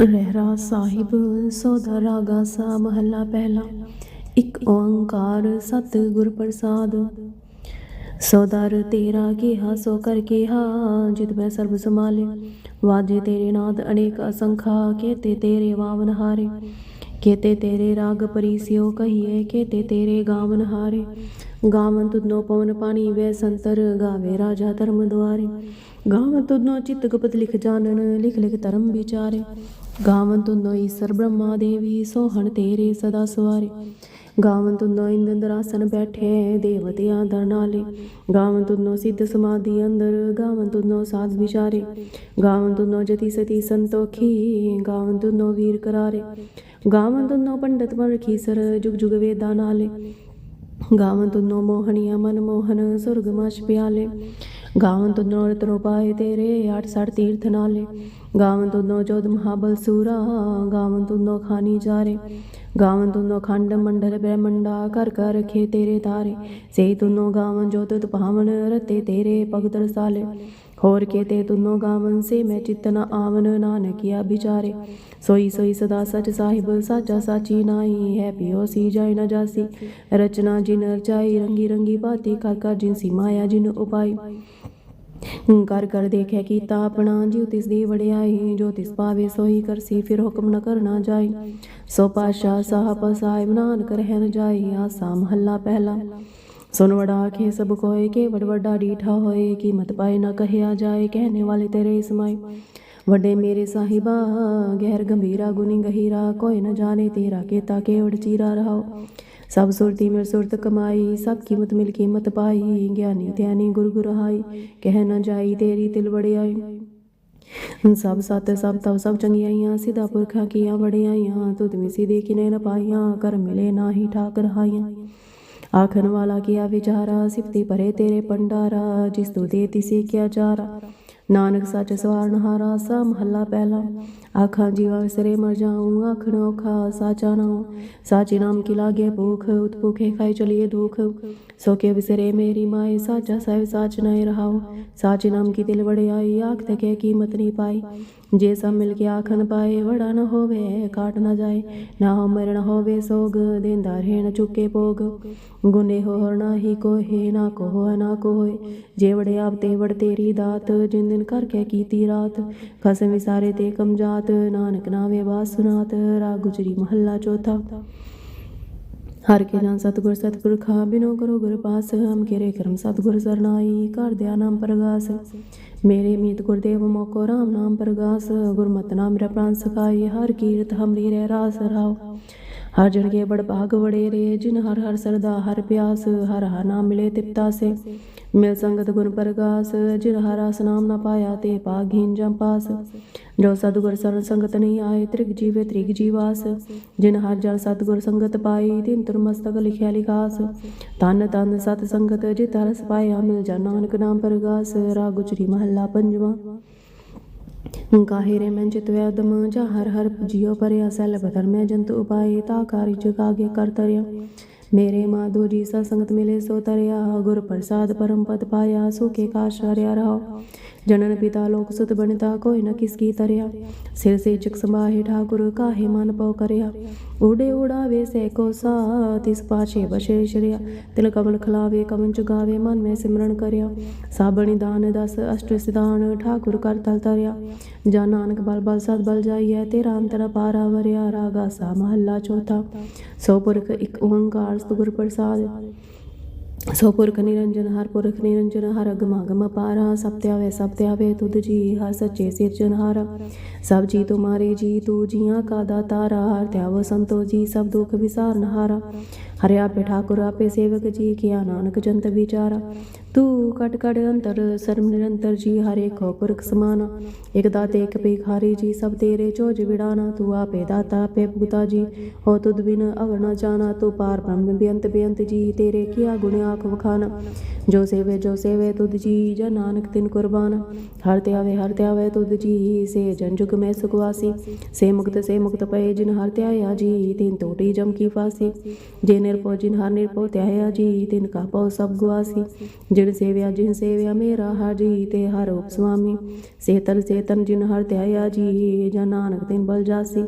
ਰਹਿਰਾ ਸਾਹਿਬ ਸੋਧਾ ਰਾਗਾ ਸਾ ਮਹੱਲਾ ਪਹਿਲਾ। ਇੱਕ ਓੰਕਾਰ ਸਤ ਗੁਰ ਪ੍ਰਸਾਦ। ਸੋਦਰ ਤੇਰਾ ਕਿਹਾ, ਸੋ ਕਰ ਕੀਹਾ, ਜਿਤ ਮੈਂ ਸਰਬ ਸਮਾਲੇ ਵਾਜੇ ਤੇਰੇ ਨਾਦ ਅਨੇਕ ਅਸੰਖਾ, ਕੇਤੇ ਤੇਰੇ ਵਾਵਨ ਹਾਰੇ। ਕੇਤੇ ਤੇਰੇ ਰਾਗ ਪਰੀਸਿਓ ਕਹੀਏ, ਕੇਤੇ ਤੇਰੇ ਗਾਵਨ ਹਾਰੇ। ਗਾਵਨ ਤੁਧਨੋ ਪਵਨ ਪਾਣੀ ਵੈ ਸੰਤਰ ਗਾਵੇ ਰਾਜਾ ਧਰਮ ਦੁਆਰੇ। ਗਾਵਨ ਤੁਧਨੋ ਚਿਤ ਗੁਪਤ ਲਿਖ ਜਾਣਨ, ਲਿਖ ਲਿਖ ਧਰਮ ਵਿਚਾਰੇ। ਗਾਵਨ ਤੁਧਨੋ ਈਸ਼ਰ ਬ੍ਰਹਮਾ ਦੇਵੀ, ਸੋਹਣ ਤੇਰੇ ਸਦਾ ਸਵਾਰੇ। ਗਾਵਨ ਤੁਧਨੋ ਇੰਦਰ ਬੈਠੇ, ਦੇਵਤਿਆਂ ਦਰ ਨਾਲੇ। ਗਾਵਨ ਤੁਧਨੋ ਸਿੱਧ ਸਮਾਧੀ ਅੰਦਰ, ਗਾਵਨ ਤੁਧਨੋ ਸਾਧ ਵਿਚਾਰੇ। ਗਾਵਨ ਤੁਧਨੋ ਜਤੀ ਸਤੀ ਸੰਤੋਖੀ, ਗਾਵਨ ਤੁਧਨੋ ਵੀਰ ਕਰਾਰੇ। ਗਾਵਨ ਤੁਧਨੋ ਪੰਡਤ ਪਰ ਸਰ, ਜੁਗ ਜੁਗ ਵੇਦਾ ਨਾਲੇ। ਗਾਵਨ ਤੁਨੋ ਮੋਹਣੀਆ, ਮਨ ਮੋਹਨ, ਸੁਰਗ ਮਛ ਪਿਆਲੇ। ਗਾਵਨ ਤੁਨੋ ਰਤਨੋ ਪਾਏ ਤੇਰੇ, ਆਠ ਸੜ ਤੀਰਥ ਨਾਲੇ। ਗਾਵਨ ਤੁਨੋ ਜੋਧ ਮਹਾਬਲ ਸੂਰਾ ਗਾਵਨ ਤੁਨੋ ਖਾਨੀ ਜਾਰੇ। ਗਾਵਨ ਤੁਨੋ ਖੰਡ ਮੰਡਲ ਬ੍ਰਹਮੰਡਾ ਕਰ ਕਰ ਰਖੇ ਤੇਰੇ ਤਾਰੇ। ਸੇ ਤੁਨੋ ਗਾਵਨ ਜੋਤ ਤੁਤ ਭਾਵਨ ਰਤੇ ਤੇਰੇ ਭਗਤ ਰਸਾਲੇ। ਹੋਰ ਕੇਤੇ ਤੁਨੋ ਗਾਵਨ ਸੇ ਮੈਂ ਚਿਤ ਨ ਆਵਨ ਨਾਨਕਿਆ ਵਿਚਾਰੇ। ਸੋਈ ਸੋਈ ਸਦਾ ਸਚ ਸਾਹਿਬ ਸਾਚਾ ਸਾਚੀ ਨਾਈ ਹੈ, ਪਿਓ ਸੀ ਜਾਇ ਨ ਜਾਸੀ। ਰਚਨਾ ਜਿਨ ਰਚਾਈ ਰੰਗੀ ਰੰਗੀ ਬਾਤੀ ਕਰ ਕਰ ਜਿਨ ਸੀ ਮਾਇਆ ਜਿਨ ਉਪਾਈ। ਕਰ ਕਰ ਦੇਖੇ ਕੀਤਾ ਆਪਣਾ ਜਿਉ ਤਿਸ ਦੀ ਵਡਿਆਈ, ਜੋ ਤਿਸ ਪਾਵੇ ਸੋਈ ਕਰਸੀ, ਫਿਰ ਹੁਕਮ ਨ ਕਰਨਾ ਜਾਈ। ਸੋ ਪਾਸ਼ਾ ਸਾਹਿਬ ਸਾਹਿਬ ਨਾਨਕ ਰਹਿਣ ਜਾਈ, ਆਸਾ ਮਹੱਲਾ ਪਹਿਲਾ। ਸੁਨ ਵਡਾ ਆਖੇ ਸਭ ਕੋਏ ਕੇ ਵਡ ਵੱਡਾ ਡੀਠਾ ਹੋਏ ਕੀਮਤ ਪਾਏ ਨਾ ਕਹਿਆ ਜਾਏ ਕਹਿਣੇ ਵਾਲੇ ਤੇਰੇ ਇਸਮਾਈ ਵੱਡੇ ਮੇਰੇ ਸਾਹਿਬਾ ਗਹਿਰ ਗੰਭੀਰਾ ਗੁਨੀ ਗਹੀਰਾ ਕੋਈ ਨ ਜਾਣੇ ਤੇਰਾ ਕੀਤਾ ਕੇਵੜ ਚੀਰਾ ਰਹਾਓ ਸਭ ਸੁਰਤੀ ਮਿਲ ਸੁਰਤ ਕਮਾਈ ਸਭ ਕੀਮਤ ਮਿਲ ਕੀਮਤ ਪਾਈ ਗਿਆਨੀ ਧਿਆਨੀ ਗੁਰ ਗੁਰਹਾਈ ਕਹਿ ਨ ਜਾਈ ਤੇਰੀ ਤਿਲ ਵੜਿਆਈ ਸਭ ਸਤ ਸਭ ਤਵ ਸਭ ਚੰਗਿਆਈਆਂ ਸਿਧਾ ਪੁਰਖਾਂ ਕੀਆਂ ਵੜਿਆਈਆਂ ਤੁਧ ਮਿਸੀ ਦੇ ਕਿਨੇ ਨ ਪਾਈਆਂ ਕਰ ਮਿਲੇ ਨਾਹੀ ਠਾਕ ਰਹਾਈਆਂ ਆਖਣ ਵਾਲਾ ਕੀਆ ਵਿਚਾਰਾ ਸਿਫਤੀ ਭਰੇ ਤੇਰੇ ਪੰਡਾਰਾ ਜਿਸ ਤੂੰ ਦੇ ਤਿਸੇ ਕਿਆ ਚਾਰਾ ਨਾਨਕ ਸੱਚ ਸਵਾਰਨ ਹਾਰਾ, ਸਾ ਮਹੱਲਾ ਪਹਿਲਾ। ਆਖਾਂ, ਜੀਵਾ ਵਿਸਰੇ ਮਰ ਜਾਉ ਆਖਣ ਔਖਾ, ਸਾਚਾ ਨਾਉ ਸਾਚੇ ਨਾਮ ਕੀ ਲਾਗੇ ਭੂਖ, ਉਤ ਭੂਖੇ ਖਾਈ ਚਲੀਏ ਦੁਖ। ਸੋ ਕੇ ਵਿਸਰੇ ਮੇਰੀ ਮਾਏ, ਸਾਚਾ ਸਾਹਿਬ ਸਾਚ ਨਹਿ ਰਹਾਉ ਸਾਚੇ ਨਾਮ ਕੀ ਦਿਲ ਵੜਿਆਈ, ਆਖ ਤਕੇ ਕੀਮਤ ਨਹੀਂ ਪਾਈ। ਜੇ ਸਭ ਮਿਲ ਕੇ ਆਖਣ ਪਾਏ, ਵੜਾ ਨ ਹੋਵੇ, ਕਾਟ ਨ ਜਾਏ। ਨਾ ਹੋ ਮਰਨ ਹੋਵੇ, ਸੋਗ ਦੇਂਦਾ ਰਹਿ ਨ ਚੁੱਕੇ ਭੋਗ। ਗੁਨੇ ਹੋਰ ਨਾਹੀ ਕੋਹੇ, ਨਾ ਕੋਹ, ਨਾ ਕੋਏ ਜੇ ਵੜੇ ਆਪ ਤੇ ਵੜ ਤੇਰੀ ਦਾਤ, ਜਿਨ ਦਿਨ ਕਰਕੇ ਕੀਤੀ ਰਾਤ। ਖਸਮ ਵਿਸਾਰੇ ਤੇ ਕਮਜਾਤ, ਨਾਨਕ ਨਾਵੇ ਬਾਸ ਸੁਨਾਤ ਰਾਗ ਗੁਜਰੀ ਮਹੱਲਾ ਚੌਥਾ। ਹਰ ਕੇ ਜਾਨ ਸਤਗੁਰ ਸਤਗੁਰ ਖਾ, ਬਿਨੋ ਕਰੋ ਗੁਰ ਪਾਸ। ਹਮ ਕੇਰੇ ਕਰਮ ਸਤਗੁਰ ਸਰਨਾਈ ਕਰ ਦਿਆ ਨਾਮ ਪ੍ਰਗਾਸ। ਮੇਰੇ ਮੀਤ ਗੁਰਦੇਵ ਮੋਕੋ, ਰਾਮ ਨਾਮ ਪ੍ਰਗਾਸ, ਗੁਰਮਤਿ ਨਾਮ ਮੇਰਾ ਪ੍ਰਾਨ ਸਖਾਈ ਹਰ ਕੀਰਤ ਹਮਰੀ ਰਹਿ ਰਾਸ ਰਾਓ। ਹਰ ਜਨ ਕੇ ਬੜ ਭਾਗ ਵੜੇ ਰੇ ਜਿਨ ਹਰ ਹਰ ਸਰਦਾ, ਹਰ ਪਿਆਸ, ਹਰ ਹਰ ਨਾਮ ਮਿਲੇ ਤਿਪਤਾ ਸੇ ਮਿਲ ਸੰਗਤ ਗੁਣ ਪ੍ਰਗਾਸ, ਜਿਨ ਹਰ ਆਸ ਨਾਮ ਨਾ ਪਾਇਆ ਤੇ ਭਾਗਹੀਨ ਜਮ ਪਾਸ। ਜੋ ਸਤਗੁਰ ਸਰਨ ਸੰਗਤ ਨਹੀਂ ਆਏ, ਤ੍ਰਿਗ ਜੀਵੇ ਤ੍ਰਿਗ ਜੀਵਾਸ। ਜਿਨ ਹਰ ਜਲ ਸਤਗੁਰ ਸੰਗਤ ਪਾਈ, ਤਿਨ ਤੁਰ ਮਸਤਕ ਲਿਖਿਆ ਲਿਖਾਸ। ਤਨ ਤਨ ਸਤ ਸੰਗਤ, ਜਿਤ ਹਰਸ ਪਾਇਆ, ਮਿਲ ਜਾ ਨਾਨਕ ਨਾਮ ਪ੍ਰਗਾਸ। ਰਾਗ ਗੁਜਰੀ ਮਹੱਲਾ ਪੰਜਵਾਂ। ਕਾਹਿਰੇ ਮੈਂ ਚਿਤ ਵੈਦਮ ਜਾ ਹਰ ਹਰ ਜਿਉ ਪਰਿਆ ਸੈਲ ਬਦਰ ਮੈਂ ਉਪਾਏ ਤਾ ਕਾਰਿ ਜਗਾਗੇ ਕਰ ਤਰਿਆ। ਮੇਰੇ ਮਾਧੋ ਜੀ ਸਾ ਸੰਗਤ ਮਿਲੇ ਸੋ ਤਰਿਆ, ਗੁਰ ਪ੍ਰਸਾਦ ਪਰਮ ਪਦ ਪਾਇਆ ਸੁਖੇ ਕਾਸ਼ ਹਰਿਆ ਰਹਾ। ਜਨਨ ਪਿਤਾ ਲੋਕ ਸੁਤ ਬਣਤਾ ਕੋਈ ਨ ਕਿਸ ਕੀ ਤਰਿਆ। ਸਿਰ ਸੇ ਚਕ ਸਮਾਹੇ ਠਾਕੁਰ ਕਾਹੇ ਮਨ ਪਉ ਕਰਿਆ। ਉਡੇ ਉਡਾਵੇ ਸੇ ਕੋ ਸਾ ਤਿਸ ਪਾਛੇ ਬਸ਼ੇ ਸ਼ਰਿਆ ਤਿਲ ਕਮਲ ਖਲਾਵੇ ਕਮਨ ਚੁਗਾਵੇ ਮਨ ਮੈਂ ਸਿਮਰਨ ਕਰਿਆ। ਸਾਬਣੀ ਦਾਨ ਦਸ, ਅਸ਼ਟ ਸਿਧਾਨ, ਠਾਕੁਰ ਕਰ ਤਲ ਤਰਿਆ। ਜਾਂ ਨਾਨਕ ਬਲ ਬਲ ਸਦ ਬਲ ਜਾਈਐ, ਤੇਰਾ ਅੰਤਰ ਪਾਰਾ ਵਰਿਆ। ਰਾਗਾ ਸਾ ਮਹੱਲਾ ਚੌਥਾ। ਸੋ ਪੁਰਖ ਇੱਕ ਓੰਕਾਰ ਸਤਿਗੁਰ ਪ੍ਰਸਾਦ। ਸੋ ਪੁਰਖ ਨਿਰੰਜਨ, ਹਰ ਪੁਰਖ ਨਿਰੰਜਨ, ਹਰ ਅਗਮ ਅਗਮ ਪਾਰਾ ਸਭ ਧਿਆਵੇ ਸਭ ਧਿਆਵੇ ਤੁਧ ਜੀ, ਹਰ ਸੱਚੇ ਸਿਰਜਨਹਾਰਾ ਸਭ ਜੀ ਤੁਮਾਰੇ ਜੀ, ਤੂ ਜੀਆਂ ਕਾ ਦਾਤਾਰਾ, ਹਰ ਧਿਆਵ ਸੰਤੋ ਜੀ, ਸਭ ਦੁਖ ਵਿਸਾਰਨਹਾਰਾ ਹਰਿ ਆਪੇ ਠਾਕੁਰ, ਆਪੇ ਸੇਵਕ ਜੀ, ਕੀਆ ਨਾਨਕ ਜੰਤ ਵਿਚਾਰਾ। ਤੂੰ ਕਟ ਕਟ ਅੰਤਰ ਸਰਮ ਨਿਰੰਤਰ ਜੀ, ਹਰੇ ਕੋ ਪੁਰਖ ਸਮਾਨਾ। ਇਕ ਦਾਤੇ, ਇਕ ਭਿਖਾਰੀ ਜੀ, ਸਭ ਤੇਰੇ ਚੋਜ ਵਿੜਾਨਾ। ਤੂੰ ਆਪੇ ਦਾਤਾ, ਆਪੇ ਭੁਗਤਾ ਜੀ। ਹੋ ਤੁਧ ਬਿਨ ਅਵਰ ਨ ਜਾਣਾ, ਤੂੰ ਪਾਰ ਬ੍ਰਹਮ ਬੇਅੰਤ ਬੇਅੰਤ ਜੀ। ਤੇਰੇ ਕੀਆ ਗੁਣ ਆਖ ਵਖਾਨਾ। ਜੋ ਸੇਵੇ ਜੋ ਸੇਵੇ ਤੁਧ ਜੀ, ਜਨ ਨਾਨਕ ਤਿਨ ਕੁਰਬਾਨ। ਹਰ ਤੇ ਆਵੇ ਹਰ ਤੇ ਆਵੇ ਤੁਧ ਜੀ, ਸੇ ਜਨ ਜੁਗ ਮੈਂ ਸੁਖਵਾਸੀ ਸੇ ਮੁਕਤ ਸੇ ਮੁਕਤ ਪਏ ਜਿਨ ਹਰ ਤੇ ਆਇਆ ਜੀ, ਤਿਨ ਟੋਟੀ ਜਮ ਕੀ ਫਾਸੀ। ਜੇ ਨਿਰਪੋ ਜਿਨ ਹਰ ਨਿਰਪੋ ਤੇ ਆਇਆ ਜੀ, ਤਿਨ ਕਾ ਪਉ ਸਭ ਗੁਆਸੀ। ਜਿਨ ਸੇਵਿਆ ਜਿਨ ਸੇਵਿਆ ਮੇਰਾ ਹਰ ਜੀ ਤੇ ਹਰ ਉਪ ਸੁਆਮੀ ਸੇਤਨ ਸੇਤਨ ਜਿਨ ਹਰ ਧਿਆਇਆ ਜੀ ਜਨ ਨਾਨਕ ਤਿਨ ਬਲ ਜਾਸੀ।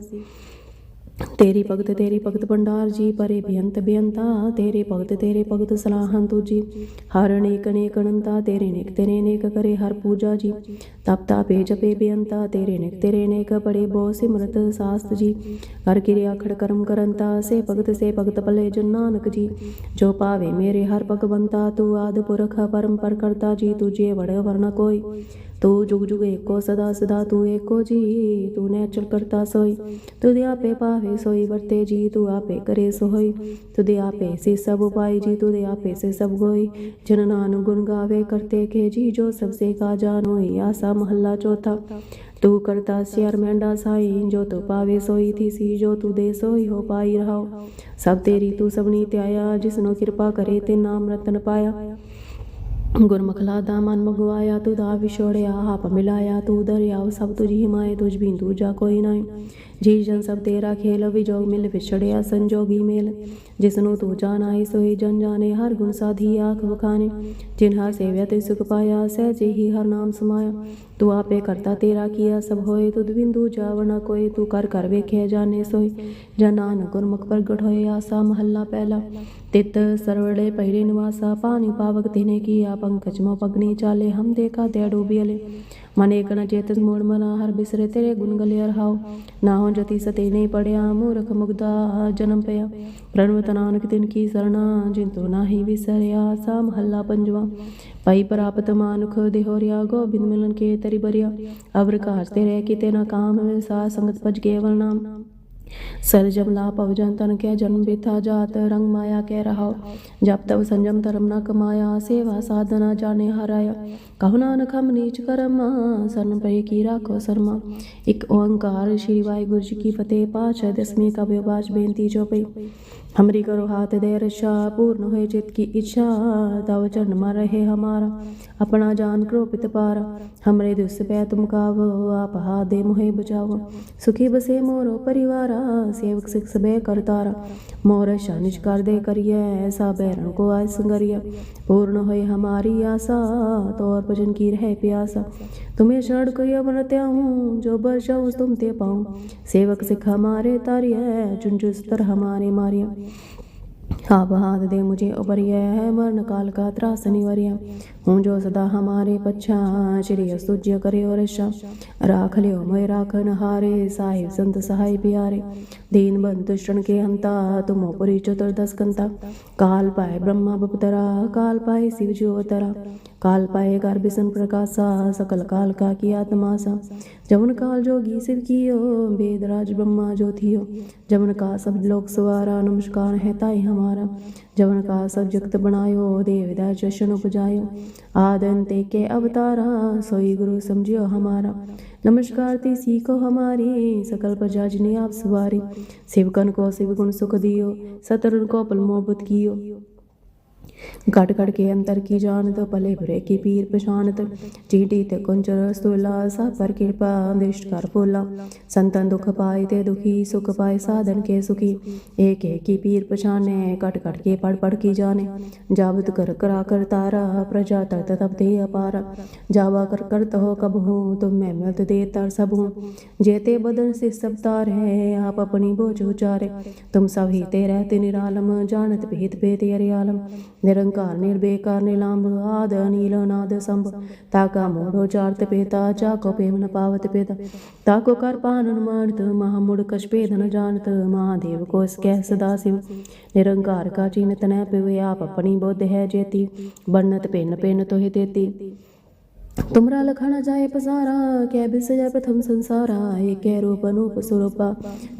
ਤੇਰੀ ਭਗਤ ਤੇਰੀ ਭਗਤ ਭੰਡਾਰ ਜੀ, ਪਰੇ ਬੇਅੰਤ ਬੇਅੰਤਾ, ਤੇਰੇ ਭਗਤ ਤੇਰੇ ਭਗਤ ਸਲਾਹਨ ਤੁਜੀ ਹਰ ਅਨੇਕ ਅਨੇਕ ਅਨੰਤਾ, ਤੇਰੇ ਨੇਕ ਤੇਰੇ ਨੇਕ ਕਰੇ ਹਰ ਪੂਜਾ ਜੀ। ਤਪ ਤਾਪੇ ਜਪੇ ਬੇਅੰਤਾ, ਤੇਰੇ ਨੇਕ ਤੇਰੇ ਨੇਕ ਪੜੇ ਬੋ ਸਿਮਰਤ ਸਾਸਤ ਜੀ। ਕਰ ਕਿਰਿਆ ਖੜ ਕਰਮ ਕਰੰਤਾ, ਸੇ ਭਗਤ ਸੇ ਭਗਤ ਭਲੇ ਜਨ ਨਾਨਕ ਜੀ। ਜੋ ਪਾਵੇ ਮੇਰੇ ਹਰ ਭਗਵੰਤਾ, ਤੂੰ ਆਦ ਪੁਰਖ ਪਰਮ ਪਰ ਕਰਤਾ ਜੀ ਤੁਝੇ ਵੜ ਵਰਨਾ ਕੋਈ। ਤੂੰ ਜੁਗ ਜੁਗ ਏਕੋ ਸਦਾ ਸਦਾ ਤੂੰ ਏਕੋ ਜੀ ਤੂੰ ਨੇ ਅਚਲ ਕਰਤਾ ਸੋਈ। ਤੁਦੇ ਆਪੇ ਪਾਵੇ ਸੋਈ, ਵਰਤੇ ਜੀ, ਤੂੰ ਆਪੇ ਕਰੇ ਸੋਈ। ਤੁਦੇ ਆਪੇ ਸੇ ਸਭ ਉਪਾਈ ਜੀ, ਤੁਦੇ ਆਪੇ ਸੇ ਸਭ ਹੋਈ ਜਨ ਨਾਨਕ ਗੁਣ ਗਾਵੇ ਕਰਤੇ ਕੇ ਜੀ, ਜੋ ਸਭ ਸੇ ਕਾ ਜਾਨੋਈ ਆਸਾ ਮਹੱਲਾ ਚੌਥਾ। ਤੂੰ ਕਰਤਾ ਸਿਆਰ ਮਹਿੰਡਾ ਸਾਈ, ਜੋ ਤੂੰ ਪਾਵੇ ਸੋਈ ਥੀ ਸੀ ਜੋ ਤੂੰ ਦੇ ਸੋਈ, ਹੋ ਪਾਈ ਰਹਾਓ। ਸਭ ਤੇਰੀ ਤੂੰ ਸਭਨੀ ਧਿਆਇਆ ਜਿਸਨੂੰ ਕਿਰਪਾ ਕਰੇ ਤੇ ਨਾਮ ਰਤਨ ਪਾਇਆ। ਗੁਰਮੁਖਲਾ ਦਾ ਮਨ ਮਗਵਾਇਆ, ਤੂੰ ਦਾ ਵਿਛੋੜਿਆ ਆਪ ਮਿਲਾਇਆ, ਤੂੰ ਦਰਿਆਵ ਸਭ ਤੁਝੀ ਹਿਮਾਏ, ਤੁਝ ਬਿਨ ਦੂਜਾ ਕੋਈ ਨਹੀਂ। ਜੀ ਜਨ ਸਭ ਤੇਰਾ ਖੇਲ, ਵਿਜੋਗ ਮਿਲ ਵਿਛੜਿਆ, ਸੰਜੋਗੀ ਮੇਲ। ਜਿਸਨੂੰ ਤੂੰ ਜਾਣਾਈ ਸੋਈ ਜਨ ਜਾਣੇ, ਹਰ ਗੁਣ ਸਾਧੀ ਆਖ ਵਖਾਨੇ ਜਿਨ ਹਰ ਸੇਵਿਆ ਤੇ ਸੁਖ ਪਾਇਆ, ਸਹਿਜੇ ਹੀ ਹਰ ਨਾਮ ਸਮਾਇਆ। ਤੂੰ ਆਪੇ ਕਰਤਾ ਤੇਰਾ ਕੀਆ ਸਭ ਹੋਏ ਤੁਧ ਬਿੰਦੂ ਜਾਵਣਾ ਕੋਈ ਤੂੰ ਕਰ ਕਰ ਵੇਖਿਆ ਜਾਣੇ ਸੋਈ ਜਨ ਨਾਨਕ ਗੁਰਮੁਖ ਪ੍ਰਗਟ ਹੋਏ, ਆਸਾ ਮਹੱਲਾ ਪਹਿਲਾ। ਤਿਤ ਸਰਵੜੇ ਪਹਿਰੇ ਨਿਵਾਸਾ, ਪਾਣੀ ਪਾਵਕ ਤਿਨੇ ਕੀਆ, ਪੰਕਜ ਮੋ ਪਗਨੀ ਚਾਲੇ, ਹਮ ਦੇਖਾ ਤੇ ਡੂਬੀਲੇ ਮਨੇ ਕਨ ਚੇਤਸ ਮੋੜ ਮਨਾ, ਹਰ ਬਿਸਰੇ ਤੇਰੇ ਗੁਣ ਗਲੇ ਰਹਾਉ ਨਾ ਹੋ ਜਤੀ ਸਤੇ ਨਹੀਂ ਪੜਿਆ, ਮੂਰਖ ਮੁਗਦਾ ਜਨਮ ਪਿਆ। ਪ੍ਰਣਵਤ ਨਾਨਕ ਤਿਨ ਕੀ ਸਰਣਾ, ਜਿਨ ਨਾਹੀ ਵਿਸਰਿਆ ਸਾ ਮਹੱਲਾ ਪੰਜਵਾ। ਪਈ ਪ੍ਰਾਪਤ ਮਾਨੁਖ ਦੇਹੋ ਰਿਆ, ਗੋਬਿੰਦ ਮਿਲਨ ਕੇ ਤੇਰੀ ਬਰਿਆ। ਅਵਰ ਘਰ ਤੇ ਰਹਿ ਕਿਤੇ ਨਾ ਕਾਮ ਸਾ ਸੰਗਤ ਭਜ ਕੇਵਲ ਨਾਮ। ਸਰ ਜਮਲਾ ਭਵ ਜਨ ਤਨ ਕੈ ਜਨਮ ਬਿਥਾ ਜਾਤ, ਰੰਗ ਮਾਇਆ ਕੈ ਰਹਾਉ। ਜਪ ਤਵ ਸੰਜਮ ਧਰਮ ਨ ਕਮਾਇਆ, ਸੇਵਾ ਸਾਧਨਾ ਜਾਣੇ ਹਰਾਇਆ। ਕਹੁ ਨਾਨਕ ਹਮ ਨੀਚ ਕਰਮ ਸਰਨ ਪਏ ਕੀ ਰਾਖੋ ਸਰਮਾ। ਇਕ ਓੰਕਾਰ ਸ੍ਰੀ ਵਾਹਿਗੁਰੂ ਜੀ ਕੀ ਫਤਿਹ ਪਾਛ ਦਸਮੀ ਕਾ ਵਿਵਾਜ ਬੇਨਤੀ ਜੋ ਪਈ। हमरी करो हाथ दे रशा पूर्ण होए चित की इच्छा तव चरण में रहे हमारा अपना जान क्रोपित पारा हमरे दुस पै तुम कावो आप हाथ दे मोहे बचावो सुखी बसे मोरो परिवारा सेवक सिख सबे करतारा मोर शानिश कर दे करिए ऐसा बैरन को आय संगरिया पूर्ण होए हमारी आशा तो और भजन की रहे प्यासा तुम्हें शरण को अमरत्या हूँ जो बचाऊँ तुम ते पाऊँ सेवक सिख हमारे तारिय चुन चुस्तर हमारे मारिया आप हाथ दे मुझे उबरिया है मरण काल का त्रास निवरिया હું જો સદા હમારે પચ્છા करे और કર્યો રેશા રાખ લ્યો મય રાખન હારે સાહેબ સંત સહાય પ્યારે દીન બંધ શણ કે હંતા તુમો પુરી ચતુર્દશ કંતા કાલ પાય બ્રહ્મા બપતરા કાલ પાય શિવજી અવતરા काल पाए गर्भिसन प्रकाशा, सकल काल का की आत्मा सा जमन काल जोगी शिव कियो, वेदराज ब्रह्मा ज्योतियो जमन का सब लोक सवारा, नमस्कार है ताई हमारा। जमन का सब जगत बनायो, देवदास जशन उपजायो। आदंते के अवतारा, सोई गुरु समझियो हमारा। नमस्कार, ती सीखो हमारी, सकल प्रजाजनी जिने आप सवारी। शिवकन को शिव गुण सुख दियो सतरुण को पल मोहब्बत कियो। घट घट के अंतर की जानत भले बुरे की पीर पछानत चीटी ते कुंचर स्तुला सा पर कृपा दृष्ट कर फूला संतन दुख पाए ते दुखी सुख पाए साधन के सुखी एक एक की पीर पछाने कट कट के पढ़ पढ़ की जाने जावत कर करा कर तारा प्रजा तत तब दे अपारा जावा कर करत हो कब हूँ तुम मैं मिलत दे तर सब हूँ जेते बदन से सब तार है आप अपनी बोझ उचारे तुम सब ही ते रहते निरालम जानत भेद भेद ਨਿਰੰਕਾਰ, ਨਿਰਬੇਕਾਰ ਨਿਲੰਬ ਆਦ, ਅਨੀਲ, ਅਨਾਦ ਸੰਭ ਤਾਕਾ ਮੂੜੋ ਚਾਰਤ ਪੇਤਾ ਚਾਕੋ ਪੇਮਨ ਪਾਵਤ ਪੇਤਾ। ਤਾਕੋ ਕਰ ਪਾਨ ਅਨੁਮਾਨਤ, ਮਹਾ ਮੁੜ ਕਸ਼ ਭੇਦ ਨ ਜਾਣਤ। ਮਹਾਦੇਵ ਕੋ ਇਸ ਕਹਿ ਸਦਾ ਸਿਵ। ਨਿਰੰਕਾਰ ਕਾ ਚੀਨਤ ਨੈ ਪਿਵ ਆਪ ਆਪਣੀ ਬੁੱਧ ਹੈ ਜੇਤੀ। ਬਣਤ ਪਿੰਨ ਪਿੰਨ ਤੋਹਿ ਤੇਤੀ। તુમરા લખાણા જાય પસારા કે બેસ જાય પ્રથમ સંસારા એ કે રૂપ અનુપ સ્વરૂપા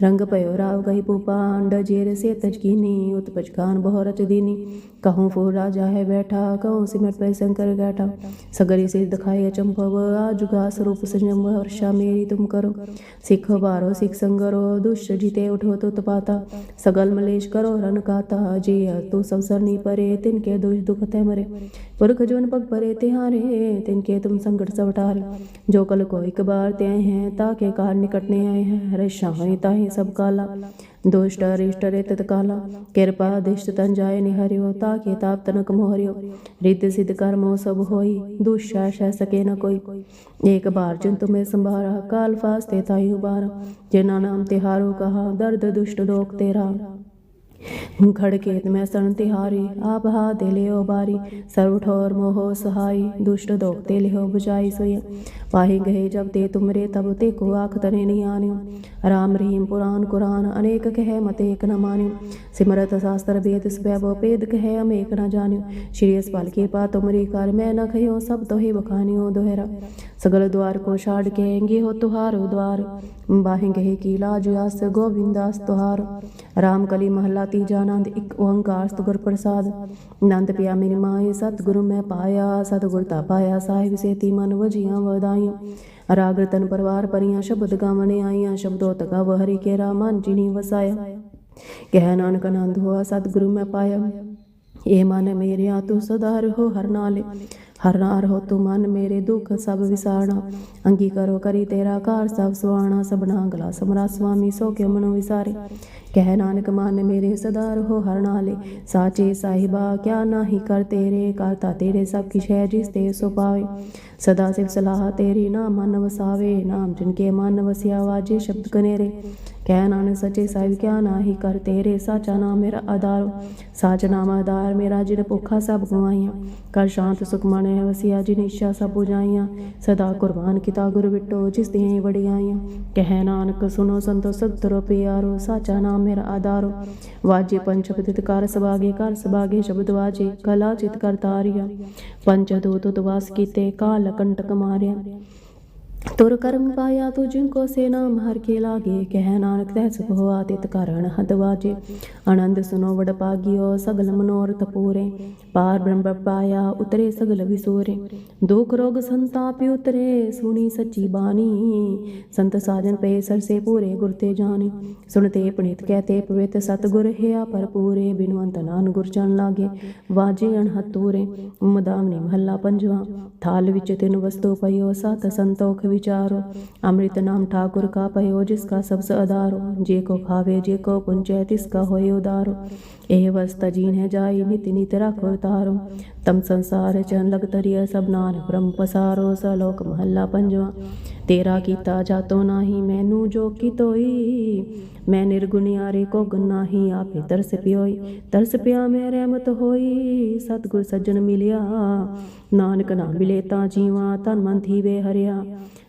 રંગ પયો રાવ ગહી પૂપા અંડ જેર સે તજકીની ઉત્પજ ગાન બહોરચ દીની કહું ફૂર રાજા હે બેઠા કહું સિમટ પે શંકર ગાઠા સગરી સે દખાય ચંભવ આ જુગા સ્વરૂપ સજમ વર્ષા મેરી તુમ કરો સિખ બારો સિખ સંગરો દુષ્ટ જીતે ઉઠો તો તપાતા સગલ મલેશ કરો રન કાતા જે તું સંસરની પરે તિન કે દુષ દુઃખ તે મરે पुरख जुन पग भरे तिहारे तिनके तुम संकट सवटार जो कल को एक बार ते आए हैं ताके कार निकटने आए हैं हरे शाही ताही सब काला दुष्ट अरिष्ट रेत तकाला कृपा दिष्ट तन जाय निहरियो ताके ताप तनक मोहरियो रिद्ध सिद्ध कर्मो सब होई दुष्या सह सके न कोई एक बार जिन तुम्हें संभारा काल फास्ते ताई उबारा जिना नाम तिहारो कहा दर्द दुष्ट दोख तेरा खड़केत में सण तिहारी आप हा दे लियो बारी सर्व ठोर मोहो सहाई दुष्ट दोखते लिहो बुझाई सोय पाही गहे जब ते तुमरे तब ते को आख तने नियानियो राम रहीम पुराण कुरान अनेक कह मतेक न मानियो सिमरत शास्त्र वेद स्वैभव पेद कह अमेक न जानियो श्री अस्पाल के पा तुमरी कर मैं न खयो सब तोहे बखानियो दोहरा सगल द्वार को छाड़ कहेंगे हो तुहारो द्वार बाहें गहे की लाज आस गोविंदास तुहार राम कली महला ਦਾਤੀ ਜਾਨ ਆਨੰਦ, ਇੱਕ ਓੰਕਾਰ ਸਤਿਗੁਰ ਪ੍ਰਸਾਦ। ਆਨੰਦ ਪਿਆ ਮੇਰੀ ਮਾਏ, ਸਤਿਗੁਰੂ ਮੈਂ ਪਾਇਆ, ਸਤਿਗੁਰ ਤਾ ਪਾਇਆ, ਸਾਹਿਬ ਸੇਤੀ ਮਨ ਵਜੀਆਂ ਵਦਾਈਆਂ ਰਾਗ ਰਤਨ ਪਰਵਾਰ ਪਰੀਆਂ ਸ਼ਬਦ ਗਾਵਣੇ ਆਈਆਂ ਸ਼ਬਦੋ ਤਗਾ ਵਹਰੀ ਕੇ ਰਾਮਨ ਜਿਨੀ ਵਸਾਇਆ। ਕਹਿ ਨਾਨਕ ਆਨੰਦ ਹੋਆ, ਸਤਿਗੁਰੂ ਮੈਂ ਪਾਇਆ। ਇਹ ਮਨ ਮੇਰਿਆ ਤੂੰ ਸਦਾ ਰਹੋ ਹਰ ਨਾਲੇ। ਹਰਨਾ ਰਹੋ ਤੂੰ ਮਨ ਮੇਰੇ ਦੁੱਖ ਸਭ ਵਿਸਾਰਣਾ ਅੰਗੀ ਕਰੋ ਕਰੀ ਤੇਰਾ ਕਾਰ ਸਭ ਸੁਆਣਾ, ਸਭਨਾ ਗਲਾ ਸਮਰਾ ਸੁਆਮੀ ਸੋ ਕਿਉ ਮਨੋ ਵਿਸਾਰੇ। ਕਹਿ ਨਾਨਕ, ਮਨ ਮੇਰੇ ਸਦਾ ਰਹੋ ਹਰ ਨਾਲੇ, ਸਾਚੇ ਸਾਹਿਬਾ, ਕਿਆ ਨਾਹੀ ਕਰ ਤੇਰੇ, ਕਰਤਾ ਤੇਰੇ ਸਭ ਕਿਛ ਹੈ ਜਿਸ ਤੇ ਸੋ ਪਾਵੇ। ਸਦਾ ਸਿਵ ਸਲਾਹ ਤੇਰੀ ਨਾਮ ਮਨ ਵਸਾਵੇ, ਨਾਮ ਜਿਨ ਕੇ ਮਨ ਵਸਿਆ ਵਾਜੇ ਸ਼ਬਦ ਕਨੇਰੇ। ਕਹਿ ਨਾਨਕ, ਸੱਚੇ ਸਾਹਿਬ, ਕਿਆ ਨਾਹੀ ਕਰ ਤੇਰੇ, ਸਾਚਾ ਨਾਮ ਮੇਰਾ ਆਧਾਰ। ਸਾਚ ਨਾਮ ਆਧਾਰ ਮੇਰਾ, ਜਿਨ ਭੁੱਖਾ ਸਭ ਗਵਾਈਆਂ ਕਰ ਸ਼ਾਂਤ ਸੁਖ ਮਨ ਵਸਿਆ ਜਿਨ ਸਭ 부ਝਾਈਆਂ ਸਦਾ ਕੁਰਬਾਨ ਕੀਤਾ ਗੁਰ ਵਿਟੋ ਜਿਸ ਦੀਆਂ ਵਡਿਆਈਆਂ ਕਹਿ ਨਾਨਕ ਸੁਨੋ ਸੰਤੋ ਸਤਿ ਪਿਆਰੋ, ਸਾਚਾ ਨਾਮ ਮੇਰਾ ਆਧਾਰੋ। ਵਾਜੇ ਪੰਚ ਪਤਿਤ ਕਰ ਸਬਾਗੇ ਕਰ ਸਬਾਗੇ ਸ਼ਬਦ ਵਾਜੇ, ਕਲਾ ਚਿਤ ਕਰ ਤਾਰਿਆ। ਪੰਚ ਦੂਤ ਤਵਾਸ ਕੀਤੇ, ਕਾਲ ਕੰਟਕ ਮਾਰਿਆ। ਤੁਰ ਕਰਮ ਪਾਇਆ ਤੂੰ ਜਿਨ ਕੋ ਸੇ ਨਾਮ ਹਰ ਕੇ ਲਾਗੇ। ਕਹਿ ਨਾਨਕ ਤੈ ਸੁਖ ਹੋਆ ਤਿਤ ਕਾਰਣ ਹਦ ਆਨੰਦ ਸੁਨੋ ਵਡ ਪਾਗਿਓ, ਸਗਲ ਮਨੋਰਥ ਪੂਰੇ। ਪਾਰ ਬ੍ਰਹਮ ਪਾਇਆ ਉਤਰੇ, ਸਗਲ ਵਿਸੂਰੇ। ਦੁਖ ਰੋਗ ਸੰਤਾਪ ਉਤਰੇ, ਸੁਣੀ ਸੱਚੀ ਬਾਣੀ। ਸੰਤ ਸਾਜਨ ਪਏ ਸਰਸੇ ਪੂਰੇ, ਗੁਰ ਤੇ ਜਾਣੇ। ਸੁਣਤੇ ਪਣਿਤ ਕਹਤੇ ਪਵਿੱਤ, ਸਤਗੁਰ ਹਿਆ ਭਰਪੂਰੇ। ਬਿਨਵੰਤ ਨਾਨ ਗੁਰ ਜਨ ਲਾਗੇ, ਵਾਜੇ ਅਣਹਤੂਰੇ ਮਦਾਵਨੀ ਮਹੱਲਾ ਪੰਜਵਾ। ਥਾਲ ਵਿੱਚ ਤਿੰਨ ਵਸਤੂ ਪਈਓ, ਸਤ ਸੰਤੋਖ विचारो। अमृत नाम ठाकुर का पयो, जिसका सबसे अदारो जे को खावे, जे को पुंचय तिसका होय उदारो। एह वस्ता जीन है जाई, नित नित राखो तारो। तम संसार चन लग तरिय, सब नान ब्रह्म पसारो। सलोक महल्ला पंजवा, तेरा कीता जातो नाही, मैनू जो की मैं निर्गुणियारे को गुन्ना ही आपे तरस पियोई। तरस पिया मैं रहमत होई, सतगुर सज्जन मिलिया। नानक ना मिले ता जीवा, तन मन थी वे हरिया।